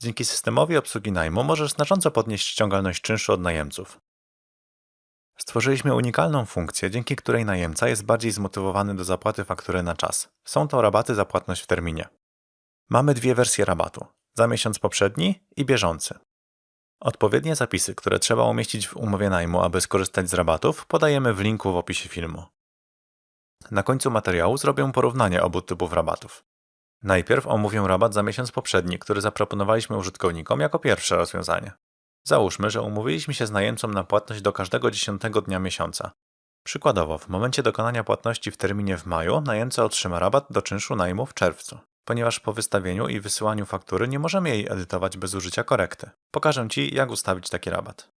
Dzięki systemowi obsługi najmu możesz znacząco podnieść ściągalność czynszu od najemców. Stworzyliśmy unikalną funkcję, dzięki której najemca jest bardziej zmotywowany do zapłaty faktury na czas. Są to rabaty za płatność w terminie. Mamy dwie wersje rabatu: za miesiąc poprzedni i bieżący. Odpowiednie zapisy, które trzeba umieścić w umowie najmu, aby skorzystać z rabatów, podajemy w linku w opisie filmu. Na końcu materiału zrobię porównanie obu typów rabatów. Najpierw omówię rabat za miesiąc poprzedni, który zaproponowaliśmy użytkownikom jako pierwsze rozwiązanie. Załóżmy, że umówiliśmy się z najemcą na płatność do każdego dziesiątego dnia miesiąca. Przykładowo, w momencie dokonania płatności w terminie w maju, najemca otrzyma rabat do czynszu najmu w czerwcu, ponieważ po wystawieniu i wysyłaniu faktury nie możemy jej edytować bez użycia korekty. Pokażę Ci, jak ustawić taki rabat.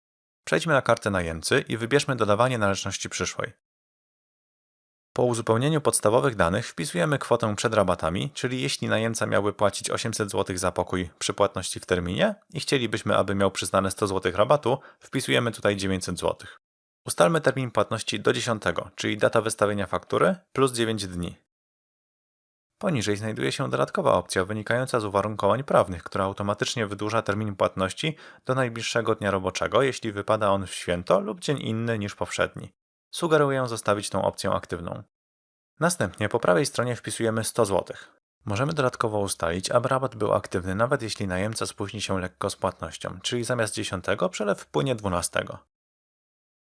Przejdźmy na kartę najemcy i wybierzmy dodawanie należności przyszłej. Po uzupełnieniu podstawowych danych wpisujemy kwotę przed rabatami, czyli jeśli najemca miałby płacić 800 zł za pokój przy płatności w terminie i chcielibyśmy, aby miał przyznane 100 zł rabatu, wpisujemy tutaj 900 zł. Ustalmy termin płatności do 10, czyli data wystawienia faktury plus 9 dni. Poniżej znajduje się dodatkowa opcja wynikająca z uwarunkowań prawnych, która automatycznie wydłuża termin płatności do najbliższego dnia roboczego, jeśli wypada on w święto lub dzień inny niż poprzedni. Sugeruję zostawić tą opcję aktywną. Następnie po prawej stronie wpisujemy 100 zł. Możemy dodatkowo ustalić, aby rabat był aktywny nawet jeśli najemca spóźni się lekko z płatnością, czyli zamiast 10 przelew wpłynie 12.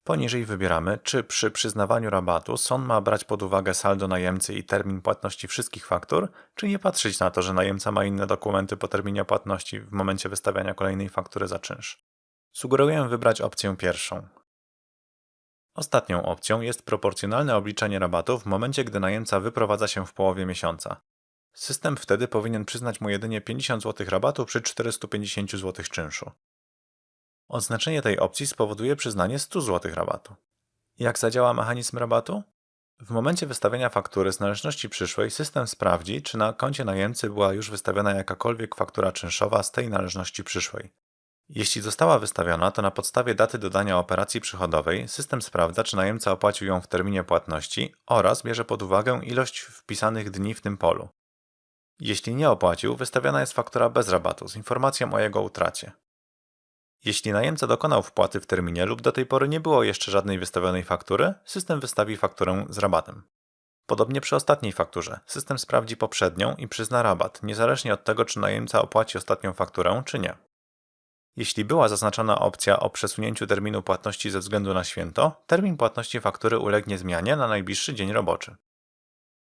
Poniżej wybieramy, czy przy przyznawaniu rabatu SON ma brać pod uwagę saldo najemcy i termin płatności wszystkich faktur, czy nie patrzeć na to, że najemca ma inne dokumenty po terminie płatności w momencie wystawiania kolejnej faktury za czynsz. Sugeruję wybrać opcję pierwszą. Ostatnią opcją jest proporcjonalne obliczenie rabatu w momencie, gdy najemca wyprowadza się w połowie miesiąca. System wtedy powinien przyznać mu jedynie 50 zł rabatu przy 450 zł czynszu. Odznaczenie tej opcji spowoduje przyznanie 100 zł rabatu. Jak zadziała mechanizm rabatu? W momencie wystawienia faktury z należności przyszłej system sprawdzi, czy na koncie najemcy była już wystawiona jakakolwiek faktura czynszowa z tej należności przyszłej. Jeśli została wystawiona, to na podstawie daty dodania operacji przychodowej system sprawdza, czy najemca opłacił ją w terminie płatności oraz bierze pod uwagę ilość wpisanych dni w tym polu. Jeśli nie opłacił, wystawiana jest faktura bez rabatu z informacją o jego utracie. Jeśli najemca dokonał wpłaty w terminie lub do tej pory nie było jeszcze żadnej wystawionej faktury, system wystawi fakturę z rabatem. Podobnie przy ostatniej fakturze. System sprawdzi poprzednią i przyzna rabat, niezależnie od tego, czy najemca opłaci ostatnią fakturę, czy nie. Jeśli była zaznaczona opcja o przesunięciu terminu płatności ze względu na święto, termin płatności faktury ulegnie zmianie na najbliższy dzień roboczy.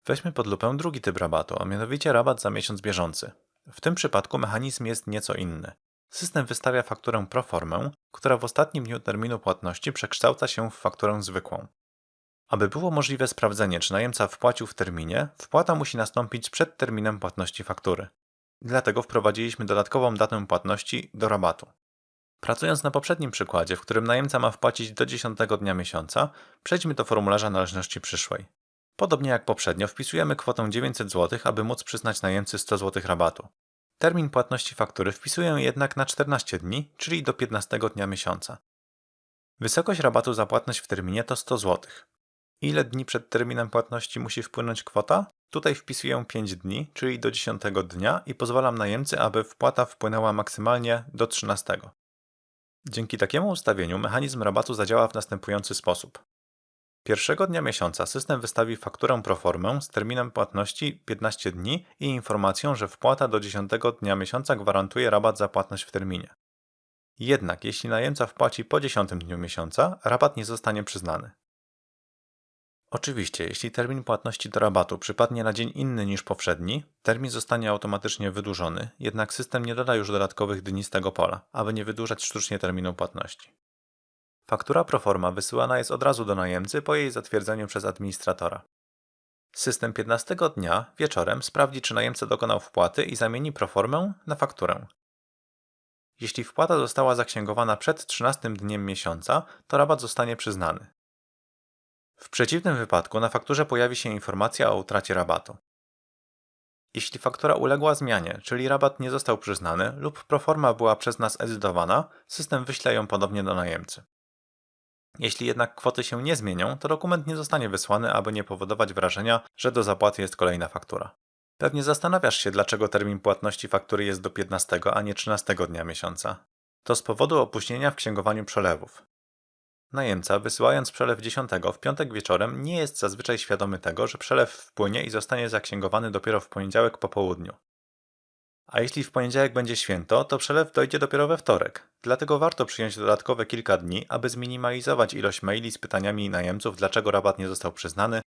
Weźmy pod lupę drugi typ rabatu, a mianowicie rabat za miesiąc bieżący. W tym przypadku mechanizm jest nieco inny. System wystawia fakturę pro formę, która w ostatnim dniu terminu płatności przekształca się w fakturę zwykłą. Aby było możliwe sprawdzenie, czy najemca wpłacił w terminie, wpłata musi nastąpić przed terminem płatności faktury. Dlatego wprowadziliśmy dodatkową datę płatności do rabatu. Pracując na poprzednim przykładzie, w którym najemca ma wpłacić do 10 dnia miesiąca, przejdźmy do formularza należności przyszłej. Podobnie jak poprzednio, wpisujemy kwotę 900 zł, aby móc przyznać najemcy 100 zł rabatu. Termin płatności faktury wpisuję jednak na 14 dni, czyli do 15 dnia miesiąca. Wysokość rabatu za płatność w terminie to 100 zł. Ile dni przed terminem płatności musi wpłynąć kwota? Tutaj wpisuję 5 dni, czyli do 10 dnia i pozwalam najemcy, aby wpłata wpłynęła maksymalnie do 13. Dzięki takiemu ustawieniu mechanizm rabatu zadziała w następujący sposób. Pierwszego dnia miesiąca system wystawi fakturę pro formę z terminem płatności 15 dni i informacją, że wpłata do 10 dnia miesiąca gwarantuje rabat za płatność w terminie. Jednak jeśli najemca wpłaci po 10 dniu miesiąca, rabat nie zostanie przyznany. Oczywiście, jeśli termin płatności do rabatu przypadnie na dzień inny niż poprzedni, termin zostanie automatycznie wydłużony, jednak system nie doda już dodatkowych dni z tego pola, aby nie wydłużać sztucznie terminu płatności. Faktura proforma wysyłana jest od razu do najemcy po jej zatwierdzeniu przez administratora. System 15 dnia wieczorem sprawdzi, czy najemca dokonał wpłaty i zamieni proformę na fakturę. Jeśli wpłata została zaksięgowana przed 13 dniem miesiąca, to rabat zostanie przyznany. W przeciwnym wypadku na fakturze pojawi się informacja o utracie rabatu. Jeśli faktura uległa zmianie, czyli rabat nie został przyznany lub proforma była przez nas edytowana, system wyśle ją podobnie do najemcy. Jeśli jednak kwoty się nie zmienią, to dokument nie zostanie wysłany, aby nie powodować wrażenia, że do zapłaty jest kolejna faktura. Pewnie zastanawiasz się, dlaczego termin płatności faktury jest do 15, a nie 13 dnia miesiąca. To z powodu opóźnienia w księgowaniu przelewów. Najemca, wysyłając przelew 10 w piątek wieczorem, nie jest zazwyczaj świadomy tego, że przelew wpłynie i zostanie zaksięgowany dopiero w poniedziałek po południu. A jeśli w poniedziałek będzie święto, to przelew dojdzie dopiero we wtorek. Dlatego warto przyjąć dodatkowe kilka dni, aby zminimalizować ilość maili z pytaniami najemców, dlaczego rabat nie został przyznany,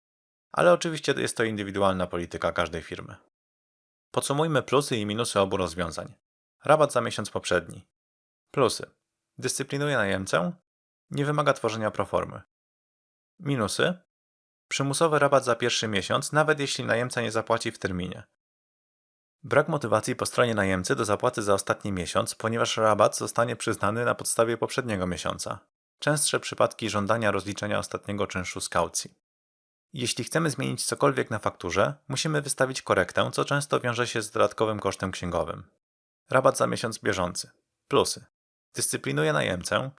ale oczywiście jest to indywidualna polityka każdej firmy. Podsumujmy plusy i minusy obu rozwiązań. Rabat za miesiąc poprzedni. Plusy. Dyscyplinuje najemcę. Nie wymaga tworzenia proformy. Minusy. Przymusowy rabat za pierwszy miesiąc, nawet jeśli najemca nie zapłaci w terminie. Brak motywacji po stronie najemcy do zapłaty za ostatni miesiąc, ponieważ rabat zostanie przyznany na podstawie poprzedniego miesiąca. Częstsze przypadki żądania rozliczenia ostatniego czynszu z kaucji. Jeśli chcemy zmienić cokolwiek na fakturze, musimy wystawić korektę, co często wiąże się z dodatkowym kosztem księgowym. Rabat za miesiąc bieżący. Plusy. Dyscyplinuje najemcę.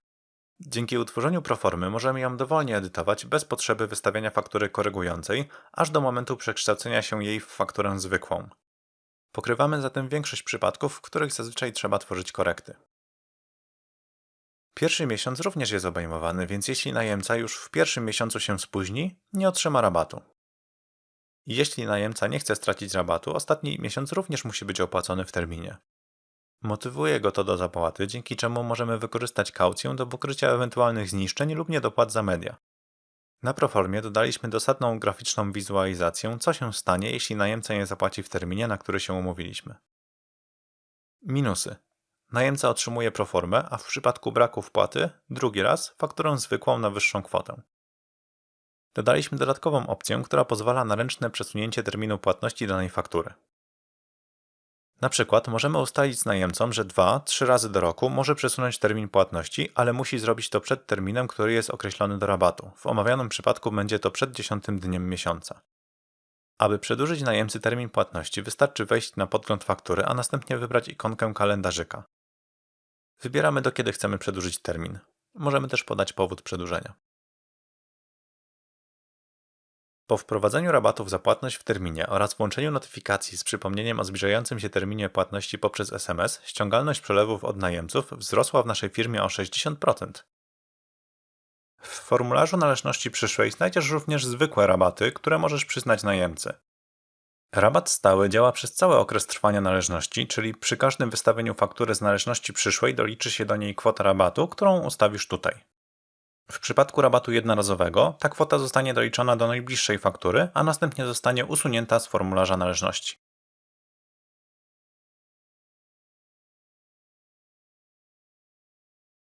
Dzięki utworzeniu proformy możemy ją dowolnie edytować bez potrzeby wystawiania faktury korygującej, aż do momentu przekształcenia się jej w fakturę zwykłą. Pokrywamy zatem większość przypadków, w których zazwyczaj trzeba tworzyć korekty. Pierwszy miesiąc również jest obejmowany, więc jeśli najemca już w pierwszym miesiącu się spóźni, nie otrzyma rabatu. Jeśli najemca nie chce stracić rabatu, ostatni miesiąc również musi być opłacony w terminie. Motywuje go to do zapłaty, dzięki czemu możemy wykorzystać kaucję do pokrycia ewentualnych zniszczeń lub niedopłat za media. Na Proformie dodaliśmy dosadną graficzną wizualizację, co się stanie, jeśli najemca nie zapłaci w terminie, na który się umówiliśmy. Minusy. Najemca otrzymuje proformę, a w przypadku braku wpłaty, drugi raz, fakturę zwykłą na wyższą kwotę. Dodaliśmy dodatkową opcję, która pozwala na ręczne przesunięcie terminu płatności danej faktury. Na przykład możemy ustalić z najemcą, że 2-3 razy do roku może przesunąć termin płatności, ale musi zrobić to przed terminem, który jest określony do rabatu. W omawianym przypadku będzie to przed 10 dniem miesiąca. Aby przedłużyć najemcy termin płatności, wystarczy wejść na podgląd faktury, a następnie wybrać ikonkę kalendarzyka. Wybieramy do kiedy chcemy przedłużyć termin. Możemy też podać powód przedłużenia. Po wprowadzeniu rabatów za płatność w terminie oraz włączeniu notyfikacji z przypomnieniem o zbliżającym się terminie płatności poprzez SMS, ściągalność przelewów od najemców wzrosła w naszej firmie o 60%. W formularzu należności przyszłej znajdziesz również zwykłe rabaty, które możesz przyznać najemcy. Rabat stały działa przez cały okres trwania należności, czyli przy każdym wystawieniu faktury z należności przyszłej doliczy się do niej kwota rabatu, którą ustawisz tutaj. W przypadku rabatu jednorazowego ta kwota zostanie doliczona do najbliższej faktury, a następnie zostanie usunięta z formularza należności.